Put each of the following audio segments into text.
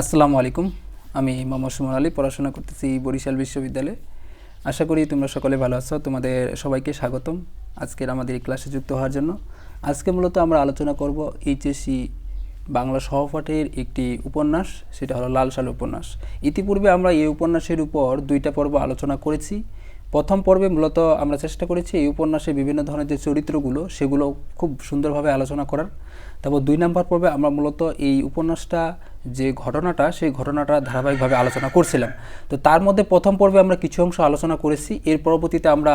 আসসালামু আলাইকুম। আমি মোহাম্মদ সুমন আলী, পড়াশোনা করতেছি বরিশাল বিশ্ববিদ্যালয়ে। আশা করি তোমরা সকলে ভালো আছো। তোমাদের সবাইকে স্বাগতম আজকের আমাদের এই ক্লাসে যুক্ত হওয়ার জন্য। আজকে মূলত আমরা আলোচনা করব এইচএসসি বাংলা সহপাঠের একটি উপন্যাস, সেটা হলো লাল সাল উপন্যাস। ইতিপূর্বে আমরা এই উপন্যাসের উপর দুইটা পর্ব আলোচনা করেছি। প্রথম পর্বে মূলত আমরা চেষ্টা করেছি এই উপন্যাসের বিভিন্ন ধরনের যে চরিত্রগুলো, সেগুলো খুব সুন্দরভাবে আলোচনা করার। তারপর দুই নম্বর পর্বে আমরা মূলত এই উপন্যাসটা যে ঘটনাটা, সেই ঘটনাটা ধারাবাহিকভাবে আলোচনা করছিলাম। তো তার মধ্যে প্রথম পর্বে আমরা কিছু অংশ আলোচনা করেছি। এর পরবর্তীতে আমরা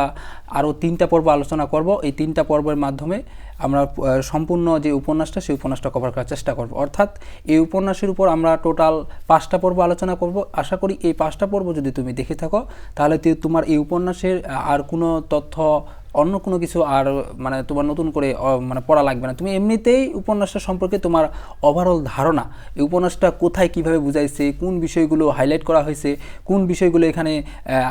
আরও তিনটা পর্ব আলোচনা করব। এই তিনটা পর্বের মাধ্যমে আমরা সম্পূর্ণ যে উপন্যাসটা, সেই উপন্যাসটা কভার করার চেষ্টা করব। অর্থাৎ এই উপন্যাসের উপর আমরা টোটাল পাঁচটা পর্ব আলোচনা করব। আশা করি এই পাঁচটা পর্ব যদি তুমি দেখে থাকো, তাহলে তোমার এই উপন্যাসের আর কোনো তথ্য অন্য কোনো কিছু আর মানে তোমার নতুন করে মানে পড়া লাগবে না। তুমি এমনিতেই উপন্যাসটা সম্পর্কে তোমার ওভারঅল ধারণা, এই উপন্যাসটা কোথায় কীভাবে বুঝাইছে, কোন বিষয়গুলো হাইলাইট করা হয়েছে, কোন বিষয়গুলো এখানে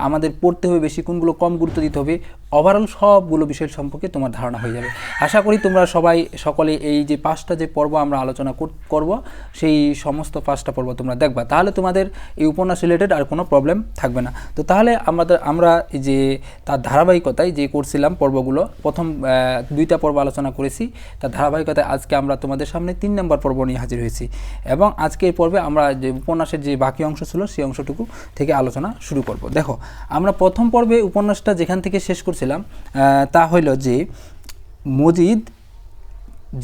আমাদের পড়তে হবে বেশি, কোনগুলো কম গুরুত্ব দিতে হবে ওভারঅল সবগুলো বিষয় সম্পর্কে তোমার ধারণা হয়ে যাবে। আশা করি তোমরা সবাই সকলে এই যে পাঁচটা যে পর্ব আমরা আলোচনা কর- করব সেই সমস্ত পাঁচটা পর্ব তোমরা দেখবা। তাহলে তোমাদের এই উপন্যাস রিলেটেড আর কোনো প্রবলেম থাকবে না। তো তাহলে আমাদের আমরা যে তার ধারাবাহিকতায় যে করছিলাম পর্বগুলো প্রথম দুইটা পর্ব আলোচনা করেছি। তার ধারাবাহিকতায় আজকে আমরা তোমাদের সামনে তিন নম্বর পর্ব নিয়ে হাজির হয়েছি। এবং আজকে এই পর্বে আমরা যে উপন্যাসের যে বাকি অংশ ছিল সেই অংশটুকু থেকে আলোচনা শুরু করব। দেখো আমরা প্রথম পর্বে উপন্যাসটা যেখান থেকে শেষ আহ, তা হইল যে মজিদ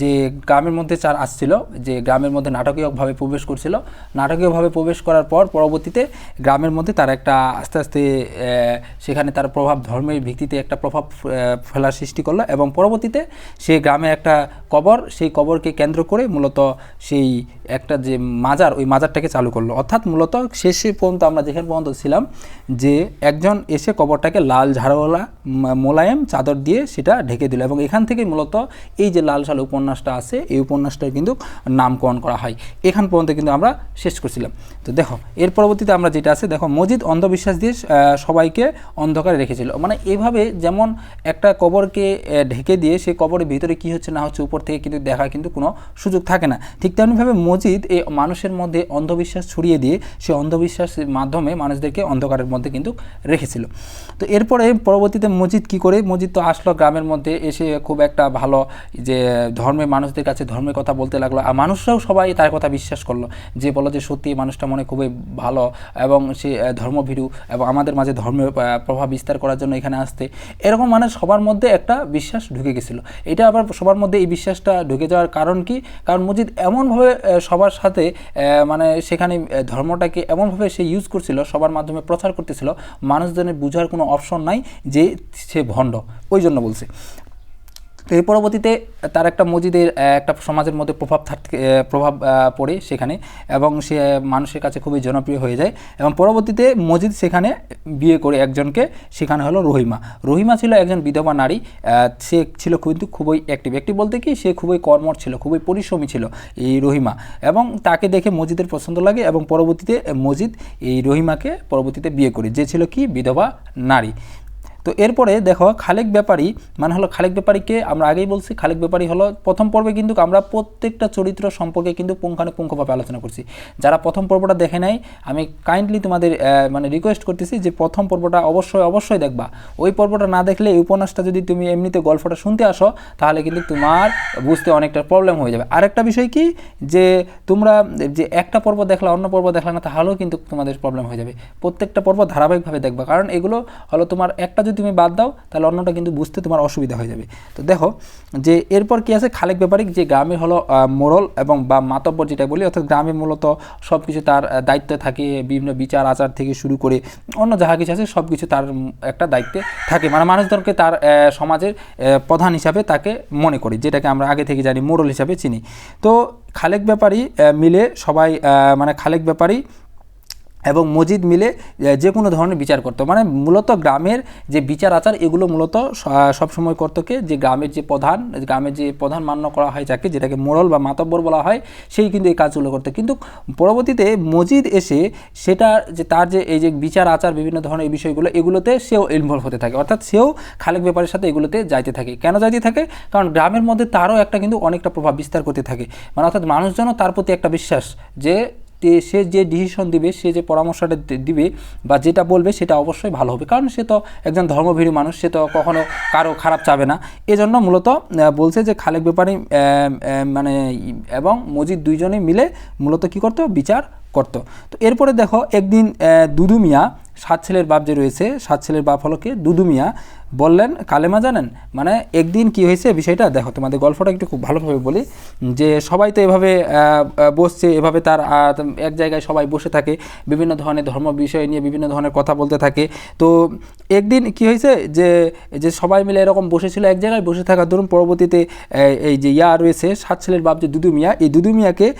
যে গ্রামের মধ্যে চার আসছিল, যে গ্রামের মধ্যে নাটকীয়ভাবে প্রবেশ করছিল, নাটকীয়ভাবে প্রবেশ করার পর পরবর্তীতে গ্রামের মধ্যে তার একটা আস্তে আস্তে সেখানে তার প্রভাব ধর্মের ভিত্তিতে একটা প্রভাব ফেলার সৃষ্টি করল এবং পরবর্তীতে সে গ্রামে একটা কবর, সেই কবরকে কেন্দ্র করে মূলত সেই একটা যে মাজার, ওই মাজারটাকে চালু করল। অর্থাৎ মূলত শেষে পর্যন্ত আমরা যেখানে পর্যন্ত ছিলাম, যে একজন এসে কবরটাকে লাল ঝাড়ওয়ালা মোলায়েম চাদর দিয়ে সেটা ঢেকে দিল এবং এখান থেকে মূলত এই যে লাল সাল উপন্যাসটা আছে, এই উপন্যাসটার কিন্তু নামকরণ করা হয়। এখান পর্যন্ত কিন্তু আমরা শেষ করছিলাম। তো দেখো, এর পরবর্তীতে আমরা যেটা আছে, দেখো মজিদ অন্ধবিশ্বাস দিয়ে সবাইকে অন্ধকারে রেখেছিল। মানে এভাবে যেমন একটা কবরকে ঢেকে দিয়ে সেই কবরের ভিতরে কি হচ্ছে না হচ্ছে উপর থেকে কিন্তু দেখা কিন্তু কোনো সুযোগ থাকে না। ঠিক তেমনিভাবে মজিদ এই মানুষের মধ্যে অন্ধবিশ্বাস ছড়িয়ে দিয়ে সে অন্ধবিশ্বাসের মাধ্যমে মানুষদেরকে অন্ধকারের মধ্যে কিন্তু রেখেছিল। তো এরপরে পরবর্তীতে মজিদ কি করে? মজিদ তো আসলো গ্রামের মধ্যে, এসে খুব একটা ভালো যে ধর্মের মানুষদের কাছে ধর্মের কথা বলতে লাগল। আর মানুষরাও সবাই তার কথা বিশ্বাস করল যে বলো যে, সত্যি মানুষটা মনে খুবই ভালো এবং সে ধর্মভীরু এবং আমাদের মাঝে ধর্মের প্রভাব বিস্তার করার জন্য এখানে আসতে। এরকম মানে সবার মধ্যে একটা বিশ্বাস ঢুকে গেছিল। এটা আবার সবার মধ্যে এই বিশ্বাসটা ঢুকে যাওয়ার কারণ কি? কারণ মজিদ এমনভাবে সবার সাথে মানে সেখানে ধর্মটাকে এমনভাবে সে ইউজ করছিল, সবার মাধ্যমে প্রচার করতেছিল, মানুষজনের বুঝার কোনো অপশন নাই যে সে ভণ্ড। ওই জন্য বলছে। তো এর পরবর্তীতে তার একটা মসজিদের একটা সমাজের মধ্যে প্রভাব প্রভাব পড়ে সেখানে এবং সে মানুষের কাছে খুবই জনপ্রিয় হয়ে যায় এবং পরবর্তীতে মসজিদ সেখানে বিয়ে করে একজনকে, সেখানে হলো রহিমা। রহিমা ছিল একজন বিধবা নারী সে ছিল কিন্তু খুবই অ্যাক্টিভ অ্যাক্টিভ বলতে কি, সে খুবই কর্মর ছিল, খুবই পরিশ্রমী ছিল এই রহিমা এবং তাকে দেখে মসজিদের পছন্দ লাগে এবং পরবর্তীতে মসজিদ এই রহিমাকে পরবর্তীতে বিয়ে করে, যে ছিল কি? বিধবা নারী। তো এরপরে দেখো খালেক ব্যাপারী মানে হলো খালেক ব্যাপারীকে আমরা আগেই বলছি, খালেক ব্যাপারী হলো প্রথম পর্বে কিন্তু আমরা প্রত্যেকটা চরিত্র সম্পর্কে কিন্তু পুঙ্খানুপুঙ্খভাবে আলোচনা করছি। যারা প্রথম পর্বটা দেখে নাই, আমি কাইন্ডলি তোমাদের মানে রিকোয়েস্ট করতেছি যে প্রথম পর্বটা অবশ্যই অবশ্যই দেখবা। ওই পর্বটা না দেখলে এই উপন্যাসটা যদি তুমি এমনিতে গল্পটা শুনতে আসো, তাহলে কিন্তু তোমার বুঝতে অনেকটা প্রবলেম হয়ে যাবে। আরেকটা বিষয় কি, যে তোমরা যে একটা পর্ব দেখলা, অন্য পর্ব দেখলা না, তাহলেও কিন্তু তোমাদের প্রবলেম হয়ে যাবে। প্রত্যেকটা পর্ব ধারাবাহিকভাবে দেখবা, কারণ এগুলো হলো তোমার একটা যদি তুমি বাদ দাও, তাহলে অন্যটা কিন্তু বুঝতে তোমার অসুবিধা হয়ে যাবে। তো দেখো যে এরপর কি আছে খালেক ব্যাপারিক যে গ্রামে হলো মোড়ল এবং বা মাতব্বর যেটা বলি, অর্থাৎ গ্রামে মূলত সব কিছু তার দায়িত্বে থাকে, বিভিন্ন বিচার আচার থেকে শুরু করে অন্য যাহা কিছু আছে সব কিছু তার একটা দায়িত্বে থাকে। মানে মানুষদেরকে তার সমাজের প্রধান হিসাবে তাকে মনে করি, যেটাকে আমরা আগে থেকে জানি মোড়ল হিসাবে চিনি। তো খালেক ব্যাপারী মিলে সবাই মানে খালেক ব্যাপারী এবং মসজিদ মিলে যে কোনো ধরনের বিচার করতো। মানে মূলত গ্রামের যে বিচার আচার, এগুলো মূলত সবসময় করতো কে যে গ্রামের যে প্রধান, গ্রামের যে প্রধান মান্য করা হয় যাকে, যেটাকে মোড়ল বা মাতব্বর বলা হয়, সেই কিন্তু এই কাজগুলো করতো। কিন্তু পরবর্তীতে মসজিদ এসে সেটা যে তার যে এই যে বিচার আচার, বিভিন্ন ধরনের এই বিষয়গুলো, এগুলোতে সেও ইনভলভ হতে থাকে। অর্থাৎ সেও খালেক ব্যাপারের সাথে এগুলোতে যাইতে থাকে। কেন যাইতে থাকে? কারণ গ্রামের মধ্যে তারও একটা কিন্তু অনেকটা প্রভাব বিস্তার করতে থাকে। মানে অর্থাৎ মানুষজনও তার প্রতি একটা বিশ্বাস যে সে যে ডিসিশন দিবে, সে যে পরামর্শটা দিবে বা যেটা বলবে সেটা অবশ্যই ভালো হবে। কারণ সে তো একজন ধর্মভীরু মানুষ, সে তো কখনো কারও খারাপ চাবে না। এজন্য মূলত বলছে যে খালেক ব্যাপারী মানে এবং মজিদ দুইজনে মিলে মূলত কি করতো? বিচার করতো। তো এরপরে দেখো, একদিন দুদু মিয়া সাত ছেলের বাপ যে রয়েছে, সাত ছেলের বাপ হলো কে? দুদু মিয়া বললেন, কালেমা জানেন? মানে একদিন কি হয়েছে বিষয়টা? দেখো, তোমাদের গল্পটা একটু খুব ভালোভাবে বলি। যে সবাই তো এভাবে বসছে, এভাবে তার এক জায়গায় সবাই বসে থাকে, বিভিন্ন ধরনের ধর্ম বিষয় নিয়ে বিভিন্ন ধরনের কথা বলতে থাকে। তো একদিন কি হয়েছে যে যে সবাই মিলে এরকম বসেছিল, এক জায়গায় বসে থাকা ধরুন পরবর্তীতে এই- যে ইয়া রয়েছে, সাত ছেলের বাপ যে দুদু মিয়া, এই দুদু মিয়াকে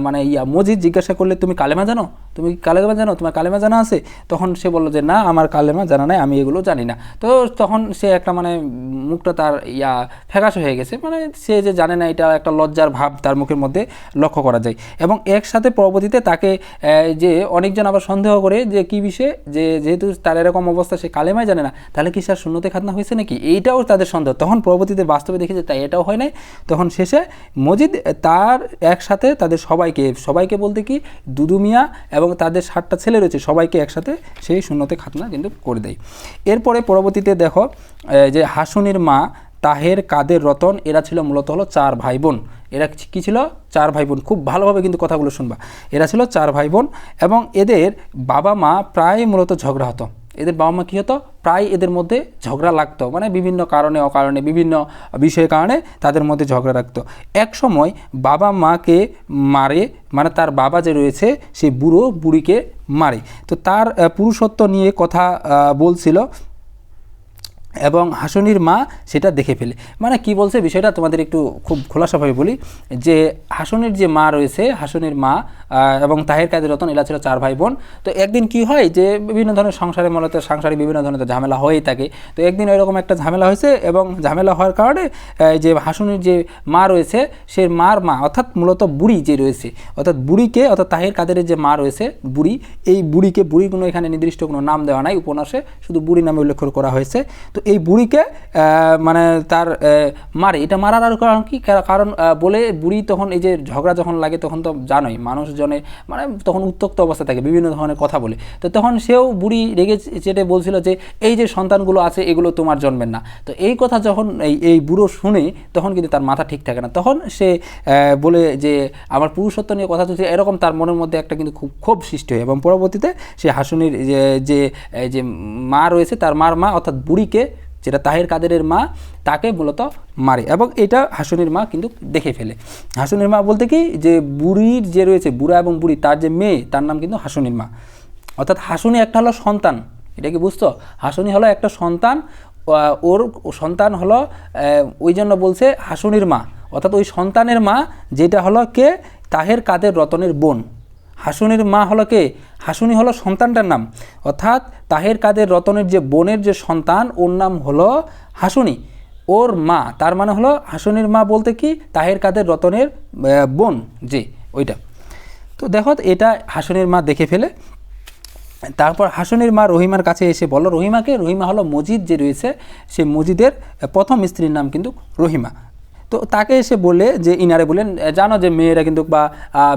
মানে ইয়া মজিদ জিজ্ঞাসা করলে, তুমি কালেমা জানো? তুমি কালেমা জানো? তোমার কালেমা জানা আছে? তখন সে বলল যে, না, আমার কালেমা জানা নাই, আমি এগুলো জানি না। তো তখন সে একটা মানে মুখটা তার ইয়া ফ্যাকাশ হয়ে গেছে। মানে সে যে জানে না, এটা একটা লজ্জার ভাব তার মুখের মধ্যে লক্ষ্য করা যায়। এবং একসাথে পরবর্তীতে তাকে যে অনেকজন আবার সন্দেহ করে যে কি বিষয়ে যে যেহেতু তার এরকম অবস্থা, সে কালেমাই জানে না, তাহলে কি স্যার শূন্যতে খাতনা হয়েছে নাকি? এইটাও তাদের সন্দেহ। তখন পরবর্তীতে বাস্তবে দেখে যে, তাই এটাও হয় নাই। তখন শেষে মজিদ তার একসাথে তাদের সবাইকে সবাইকে বলতে কি, দুদু মিয়া এবং তাদের সাতটা ছেলে রয়েছে, সবাইকে একসাথে সেই শূন্যতে খাতনা কিন্তু করে দেয়। এরপরে পরবর্তীতে দেখো আহ, যে হাসুনির মা তাহের কাদের রতন এরা ছিল মূলত হলো চার ভাই বোন এরা কী ছিল? চার ভাই বোন খুব ভালোভাবে কিন্তু কথাগুলো শুনবা। এরা ছিল চার ভাই বোন এবং এদের বাবা মা প্রায় মূলত ঝগড়া হতো। এদের বাবা মা কী হতো? প্রায় এদের মধ্যে ঝগড়া লাগতো। মানে বিভিন্ন কারণে অকারণে বিভিন্ন বিষয়ের কারণে তাদের মধ্যে ঝগড়া লাগতো। এক সময় বাবা মাকে মারে মানে তার বাবা যে রয়েছে সে বুড়ো বুড়িকে মারে। তো তার পুরুষত্ব নিয়ে কথা বলছিল। এবং হাসুনির মা সেটা দেখে ফেলে। মানে কি বলছে বিষয়টা তোমাদের একটু খুব খোলাসাভাবে বলি। যে হাসুনির যে মা রয়েছে, হাসুনির মা এবং তাহের কাদের রতন, এরা ছিল চার ভাই বোন তো একদিন কি হয় যে বিভিন্ন ধরনের সংসারে, মূলত সংসারে বিভিন্ন ধরনের ঝামেলা হয়েই থাকে। তো একদিন এরকম একটা ঝামেলা হয়েছে এবং ঝামেলা হওয়ার কারণে যে হাসুনির যে মা রয়েছে, সে মার মা, অর্থাৎ মূলত বুড়ি যে রয়েছে, অর্থাৎ বুড়িকে, অর্থাৎ তাহের কাদেরের যে মা রয়েছে, বুড়ি, এই বুড়িকে বুড়ি কোনো এখানে নির্দিষ্ট কোনো নাম দেওয়া নাই, উপন্যাসে, শুধু বুড়ি নামে উল্লেখ করা হয়েছে। তো এই বুড়িকে মানে তার মারে। এটা মারার আর কারণ কি? কারণ বলে বুড়ি তখন এই যে ঝগড়া যখন লাগে তখন তো জানোই, মানুষজনে মানে তখন উত্তক্ত অবস্থা থাকে, বিভিন্ন ধরনের কথা বলে। তো তখন সেও বুড়ি রেগে চেটে বলছিল যে, এই যে সন্তানগুলো আছে, এগুলো তোমার জন্মের না। তো এই কথা যখন এই এই বুড়ো শুনে তখন কিন্তু তার মাথা ঠিক থাকে না। তখন সে বলে যে, আমার পুরুষত্ব নিয়ে কথা চলছে। এরকম তার মনের মধ্যে একটা কিন্তু খুব, ক্ষোভ সৃষ্টি হয়। এবং পরবর্তীতে সে হাসুনির যে যে মা রয়েছে, তার মার মা অর্থাৎ বুড়িকে যেটা তাহের কাদেরের মা, তাকে মূলত মারে এবং এটা হাসুনির মা কিন্তু দেখে ফেলে। হাসুনির মা বলতে কি? যে বুড়ির যে রয়েছে, বুড়া এবং বুড়ি, তার যে মেয়ে, তার নাম কিন্তু হাসুনির মা। অর্থাৎ হাসুনি একটা হলো সন্তান। এটা কি বুঝছ? হাসুনি হলো একটা সন্তান ওর সন্তান হলো ওই জন্য বলছে হাসুনির মা। অর্থাৎ ওই সন্তানের মা, যেটা হলো কে? তাহের কাদের রতনের বোন। হাসুনির মা হলো কে? হাসুনি হলো সন্তানটার নাম। অর্থাৎ তাহের কাদের রতনের যে বোনের যে সন্তান, ওর নাম হলো হাসুনি। ওর মা, তার মানে হলো হাসুনির মা বলতে কি? তাহের কাদের রতনের বোন। যে ওইটা। তো দেখো, এটা হাসুনির মা দেখে ফেলে। তারপর হাসনের মা রহিমার কাছে এসে বলো রহিমাকে? রহিমা হলো মজিদ যে রয়েছে, সে মজিদের প্রথম স্ত্রীর নাম কিন্তু রহিমা। তো তাকে এসে বলে যে, ইনারে বলেন জানো যে, মেয়েরা কিন্তু বা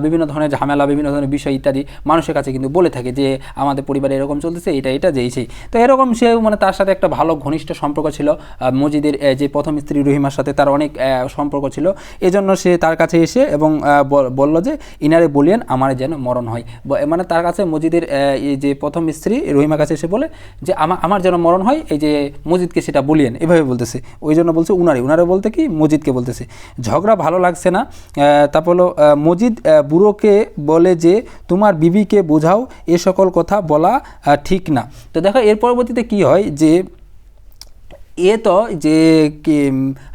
বিভিন্ন ধরনের ঝামেলা, বিভিন্ন ধরনের বিষয় ইত্যাদি মানুষের কাছে কিন্তু বলে থাকে যে, আমাদের পরিবারে এরকম চলতেছে, এটা এটা যেই সেই। তো এরকম সে মানে তার সাথে একটা ভালো ঘনিষ্ঠ সম্পর্ক ছিল। মজিদের যে, প্রথম স্ত্রী রহিমার সাথে তার অনেক সম্পর্ক ছিল। এজন্য সে তার কাছে এসে এবং বলল যে, ইনারে বলিয়েন, আমার যেন মরণ হয়। মানে তার কাছে মজিদের যে, প্রথম স্ত্রী রহিমার কাছে এসে বলে যে আমার আমার যেন মরণ হয়, এই যে, মজিদকে সেটা বলিয়েন। এভাবে বলতেছে। ওই জন্য বলছে উনারে। উনারে বলতে কি? মজিদকে বলতেছে, ঝগড়া ভালো লাগছে না। তারপর হলো মজিদ বুড়োকে বলে যে, তোমার বিবিকে বোঝাও, এ সকল কথা বলা ঠিক না। তো দেখো, এর পরবর্তীতে কি হয় যে এ তো যে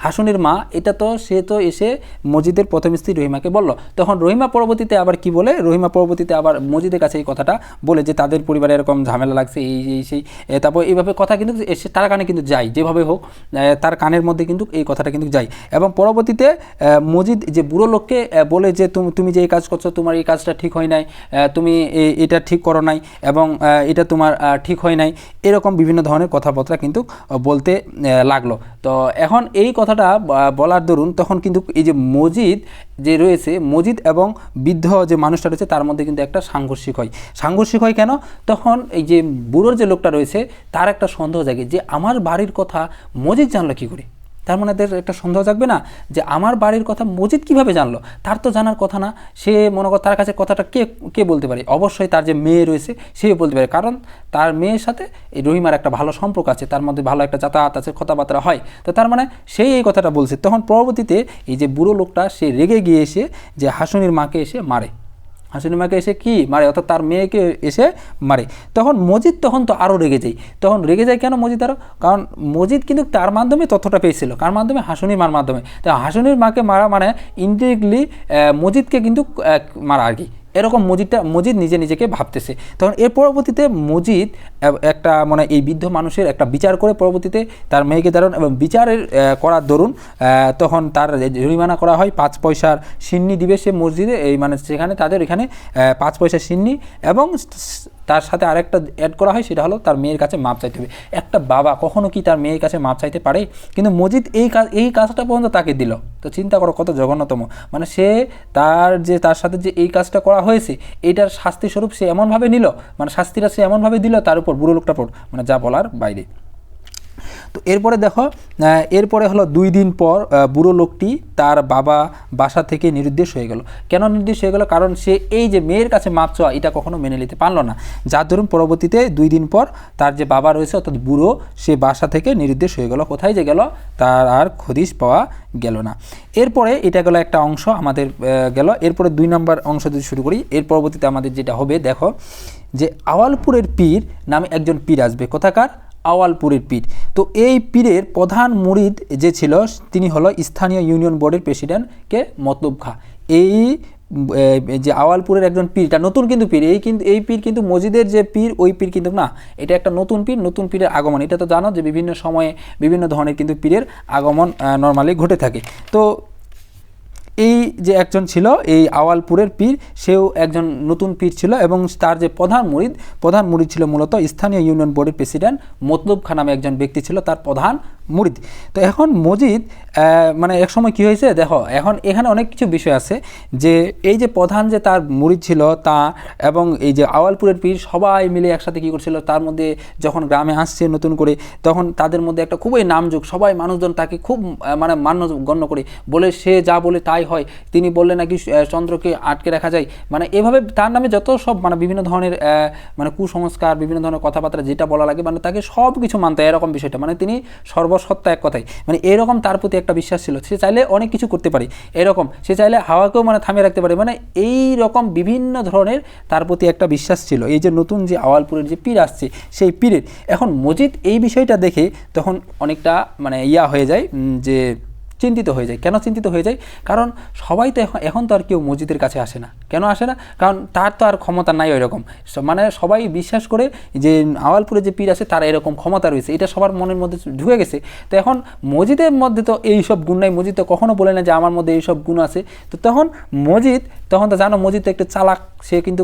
হাসুনের মা, এটা তো সে তো এসে মজিদের প্রথম স্ত্রী রহিমাকে বলল। তখন রহিমা পরবর্তীতে আবার কি বলে? রহিমা পরবর্তীতে আবার মজিদের কাছে এই কথাটা বলে যে, তাদের পরিবারে এরকম ঝামেলা লাগছে, এই এই, সেই। তারপর এইভাবে কথা কিন্তু এসে তার কানে কিন্তু যায়, যেভাবে হোক তার কানের মধ্যে কিন্তু এই কথাটা কিন্তু যায়। এবং পরবর্তীতে মজিদ যে বুড়ো লোককে বলে যে, তুমি তুমি যে এই কাজ করছ, তোমার এই কাজটা ঠিক হয় নাই তুমি এটা ঠিক করো নাই, এবং এটা তোমার ঠিক হয় নাই। এরকম বিভিন্ন ধরনের কথাবার্তা কিন্তু বলতে লাগল। তো এখন এই কথাটা বলার দরুন তখন কিন্তু এই যে মজিদ যে রয়েছে, মজিদ এবং বৃদ্ধ যে মানুষটা রয়েছে, তার মধ্যে কিন্তু একটা সাংঘর্ষিক হয়। সাংঘর্ষিক হয় কেন? তখন এই যে বুড়োর যে লোকটা রয়েছে, তার একটা সন্দেহ জাগে যে, আমার বাড়ির কথা মজিদ জানলো কী করে? তার মানে এদের একটা সন্দেহ থাকবে না যে আমার বাড়ির কথা মজিদ কীভাবে জানলো? তার তো জানার কথা না। সে মনে কর তার কাছে কথাটা কে কে বলতে পারে? অবশ্যই তার যে মেয়ে রয়েছে সে বলতে পারে। কারণ তার মেয়ের সাথে এই রহিমার একটা ভালো সম্পর্ক আছে, তার মধ্যে ভালো একটা যাতায়াত আছে, কথাবার্তা হয়। তো তার মানে সেই এই কথাটা বলছে। তখন পরবর্তীতে এই যে বুড়ো লোকটা, সে রেগে গিয়ে এসে যে হাসুনির মাকে এসে মারে। হাসিনুর মাকে এসে কি মারে? অর্থাৎ তার মেয়েকে এসে মারে। তখন মজিদ তখন তো আরও রেগে যায়। তখন রেগে যায় কেন মজিদ আরও কারণ মজিদ কিন্তু তার মাধ্যমে তথ্যটা পেয়েছিল। কার মাধ্যমে? হাসুনির মার মাধ্যমে। তো হাসুনির মাকে মারা মানে ইনডিরেক্টলি মজিদকে কিন্তু মারা আর কি। এরকম মজিদটা, মজিদ নিজে নিজেকে ভাবতেছে। তখন এর পরবর্তীতে মজিদ একটা মানে এই বৃদ্ধ মানুষের একটা বিচার করে পরবর্তীতে তার মেয়েকে দারুণ এবং বিচারের করার দরুন তখন তার জরিমানা করা হয় পাঁচ পয়সার সিন্নি দিবে সে মসজিদে। এই মানে সেখানে তাদের এখানে পাঁচ পয়সার সিন্নি এবং তার সাথে আরেকটা অ্যাড করা হয়, সেটা হলো তার মেয়ের কাছে মাপ চাইতে হবে। একটা বাবা কখনো কি তার মেয়ের কাছে মাপ চাইতে পারে? কিন্তু মজিদ এই কাজ এই কাজটা পর্যন্ত তাকে দিল। তো চিন্তা করো কত জঘন্যতম। মানে সে তার যে, তার সাথে যে এই কাজটা করা হয়েছে এইটার শাস্তিস্বরূপ সে এমনভাবে নিল মানে শাস্তিটা সে এমনভাবে দিল, তার উপর বুড়ো লোকটার উপর মানে যা বলার বাইরে। তো এরপরে দেখো এরপরে হলো দুই দিন পর বুড়ো লোকটি তার বাবা বাসা থেকে নিরুদ্দেশ হয়ে গেল। কেন নির্দেশ হয়ে গেল? কারণ সে এই যে মেয়ের কাছে মাপ চাওয়া, এটা কখনো মেনে নিতে পারল না। যার ধরুন পরবর্তীতে দুই দিন পর তার যে বাবা রয়েছে, অর্থাৎ বুড়ো, সে বাসা থেকে নিরুদ্দেশ হয়ে গেল। কোথায় যে গেল? তার আর খদিশ পাওয়া গেল না। এরপরে এটা গেল একটা অংশ আমাদের গেল। এরপরে দুই নম্বর অংশ যদি শুরু করি, এর পরবর্তীতে আমাদের যেটা হবে, দেখো যে আওয়ালপুরের পীর নামে একজন পীর আসবে। কোথাকার? আওয়ালপুরের পীর। তো এই পীরের প্রধান মুরিদ যে ছিল, তিনি হলো স্থানীয় ইউনিয়ন বোর্ডের প্রেসিডেন্ট কে মতলুব খা। এই যে আওয়ালপুরের একজন পীর, এটা নতুন কিন্তু পীর, এই কিন্তু, এই পীর কিন্তু মসজিদের যে পীর, ওই পীর কিন্তু না, এটা একটা নতুন পীর, নতুন পীরের আগমন। এটা তো জানো যে বিভিন্ন সময়ে বিভিন্ন ধরনের কিন্তু পীরের আগমন নর্মালি ঘটে থাকে। তো এই যে একজন ছিল, এই আওয়ালপুরের পীর, সেও একজন নতুন পীর ছিল এবং তার যে প্রধান মুরিদ প্রধান মুরিদ ছিল মূলত স্থানীয় ইউনিয়ন বোর্ডের প্রেসিডেন্ট মতলুব খান নামে একজন ব্যক্তি ছিল, তার প্রধান মুরিদ। তো এখন মজিদ মানে এক সময় কী হয়েছে, দেখো, এখন এখানে অনেক কিছু বিষয় আছে যে এই যে প্রধান যে তার মুরিদ ছিল, তা এবং এই যে আওয়ালপুরের পীর সবাই মিলে একসাথে কী করছিল, তার মধ্যে যখন গ্রামে আসছে নতুন করে, তখন তাদের মধ্যে একটা খুবই নামযোগ, সবাই মানুষজন তাকে খুব মানে মান্য গণ্য করে, বলে সে যা বলে তাই হয়। তিনি বললে নাকি চন্দ্রকে আটকে রাখা যায়। মানে এভাবে তার নামে যত সব মানে বিভিন্ন ধরনের মানে কুসংস্কার, বিভিন্ন ধরনের কথাবার্তা, যেটা বলা লাগে মানে তাকে সব কিছু মানতে এরকম বিষয়টা। মানে তিনি সর্বসত্তা এক কথাই মানে এরকম তার প্রতি একটা বিশ্বাস ছিল। সে চাইলে অনেক কিছু করতে পারে। এরকম। সে চাইলে হাওয়াকেও মানে থামিয়ে রাখতে পারে। মানে এই রকম বিভিন্ন ধরনের তার প্রতি একটা বিশ্বাস ছিল। এই যে নতুন যে আওয়ালপুরের যে পীর আসছে, সেই পীরের। এখন মজিদ এই বিষয়টা দেখে তখন অনেকটা মানে ইয়া হয়ে যায় যে চিন্তিত হয়ে যায়। কেন চিন্তিত হয়ে যায়? কারণ সবাই তো এখন এখন তো আর কেউ মসজিদের কাছে আসে না। কেন আসে না? কারণ তার তো আর ক্ষমতা নাই ওই রকম মানে সবাই বিশ্বাস করে যে আওয়ালপুরে যে পীর আছে, তার এরকম ক্ষমতা রয়েছে। এটা সবার মনের মধ্যে ঢুকে গেছে। তো এখন মসজিদের মধ্যে তো এই সব গুণ নাই। মসজিদ তো কখনো বলে না যে আমার মধ্যে এই সব গুণ আছে। তো তখন মসজিদ তখন তো জানো মসজিদ তো একটু চালাক। সে কিন্তু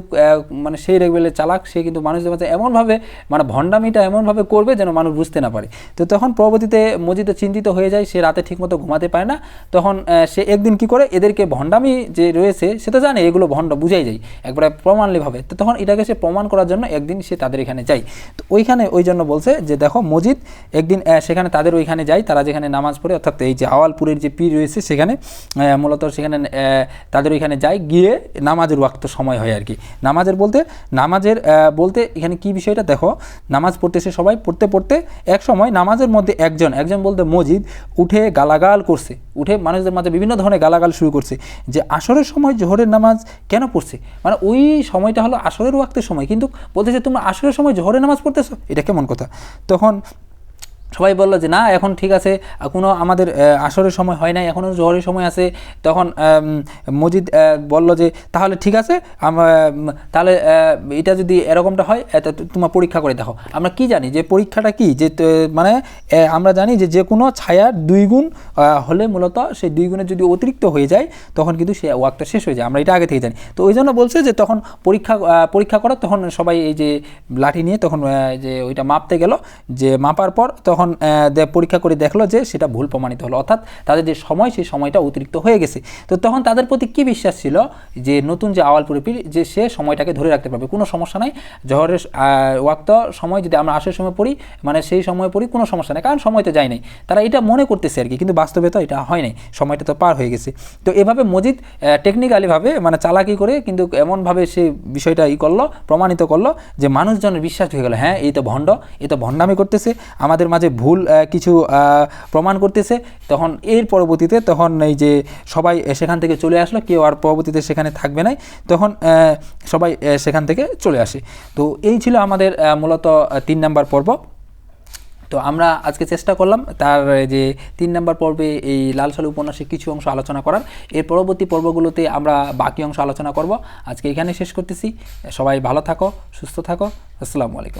মানে সেই লেভেলের চালাক। সে কিন্তু মানুষদের মাঝে এমনভাবে মানে ভণ্ডামিটা এমনভাবে করবে যেন মানুষ বুঝতে না পারে। তো তখন পরবর্তীতে মসজিদে চিন্তিত হয়ে যায়। সে রাতে ঠিকমতো ঘুমাতে পারে না। তখন সে একদিন কি করে, এদেরকে ভণ্ডামি যে রয়েছে, সে তো জানে, এগুলো ভণ্ড বুঝাই যায়, একবারে প্রমাণলিভাবে তো তখন এটাকে সে প্রমাণ করার জন্য একদিন সে তাদের এখানে যায়। তো ওইখানে ওই জন্য বলছে যে, দেখো, মসজিদ, একদিন সেখানে তাদের ওইখানে যায়, তারা যেখানে নামাজ পড়ে, অর্থাৎ এই যে আওয়ালপুরের যে পীর রয়েছে, সেখানে মূলত সেখানে তাদের ওইখানে যায়, গিয়ে নামাজের ওয়াক্ত সময় হয় আর কি নামাজের বলতে নামাজের বলতে এখানে কি বিষয়টা? দেখো, নামাজ পড়তেছে সবাই, পড়তে পড়তে এক সময় নামাজের মধ্যে একজন একজন বলতে মজিদ উঠে গালাগাল করছে উঠে মানুষদের মাঝে বিভিন্ন ধরনের গালাগাল শুরু করছে যে আসরের সময় জোহরের নামাজ কেন পড়ছে? মানে ওই সময়টা হলো আসরের ওয়াক্তের সময়। কিন্তু বলতেছে, তোমরা আসরের সময় জোহরের নামাজ পড়তেছো? এটা কেমন কথা? তখন সবাই বলল যে, না, এখন ঠিক আছে। কোনো আমাদের আসরের সময় হয় নাই এখনও জোহরের সময় আছে। তখন মজিদ বলল যে, তাহলে ঠিক আছে তাহলে এটা যদি এরকমটা হয় তোমার পরীক্ষা করে দেখো। আমরা কি জানি যে, পরীক্ষাটা কি? যে মানে আমরা জানি যে যে কোনো ছায়ার দুই গুণ হলে মূলত সেই দুই গুণের যদি অতিরিক্ত হয়ে যায়, তখন কিন্তু সে ওয়াকটা শেষ হয়ে যায়। আমরা এটা আগে থেকে জানি। তো ওই জন্য বলছে যে, তখন পরীক্ষা পরীক্ষা করো তখন সবাই এই যে লাঠি নিয়ে তখন যে ওইটা মাপতে গেল। যে মাপার পর তখন দে- পরীক্ষা করে দেখল যে সেটা ভুল প্রমাণিত হলো। অর্থাৎ তাদের যে সময়, সেই সময়টা অতিরিক্ত হয়ে গেছে। তো তখন তাদের প্রতি কি বিশ্বাস ছিল? যে নতুন যে আওয়াল পরিপির যে সে সময়টাকে ধরে রাখতে পারবে। কোনো সমস্যা নাই। জহরের ওয়াক্ত সময় যদি আমরা আসার সময় পড়ি মানে সেই সময় পড়ি, কোনো সমস্যা নেই। কারণ সময় তো যায় নাই। তারা এটা মনে করতেছে আর কি। কিন্তু বাস্তবে তো এটা হয় নাই। সময়টা তো পার হয়ে গেছে। তো এভাবে মজিদ টেকনিক্যালিভাবে মানে চালাকি করে কিন্তু এমনভাবে সে বিষয়টা ই করল, প্রমাণিত করল যে মানুষজনের বিশ্বাস হয়ে গেল হ্যাঁ এই তো ভণ্ড, এই তো ভণ্ডামি করতেছে। আমাদের মাঝে ভুল কিছু প্রমাণ করতেছে, তখন এর পরবর্তীতে তখন এই যে সবাই সেখান থেকে চলে আসলো, কেউ আর পরবর্তীতে সেখানে থাকবে নাই, তখন সবাই সেখান থেকে চলে আসে। তো এই ছিল আমাদের মূলত তিন নাম্বার পর্ব। তো আমরা আজকে চেষ্টা করলাম তার যে তিন নম্বর পর্বে এই লাল সালু উপন্যাসের কিছু অংশ আলোচনা করার। এর পরবর্তী পর্বগুলোতে আমরা বাকি অংশ আলোচনা করব। আজকে এখানে শেষ করতেছি। সবাই ভালো থাকো, সুস্থ থাকো। আসসালামু আলাইকুম।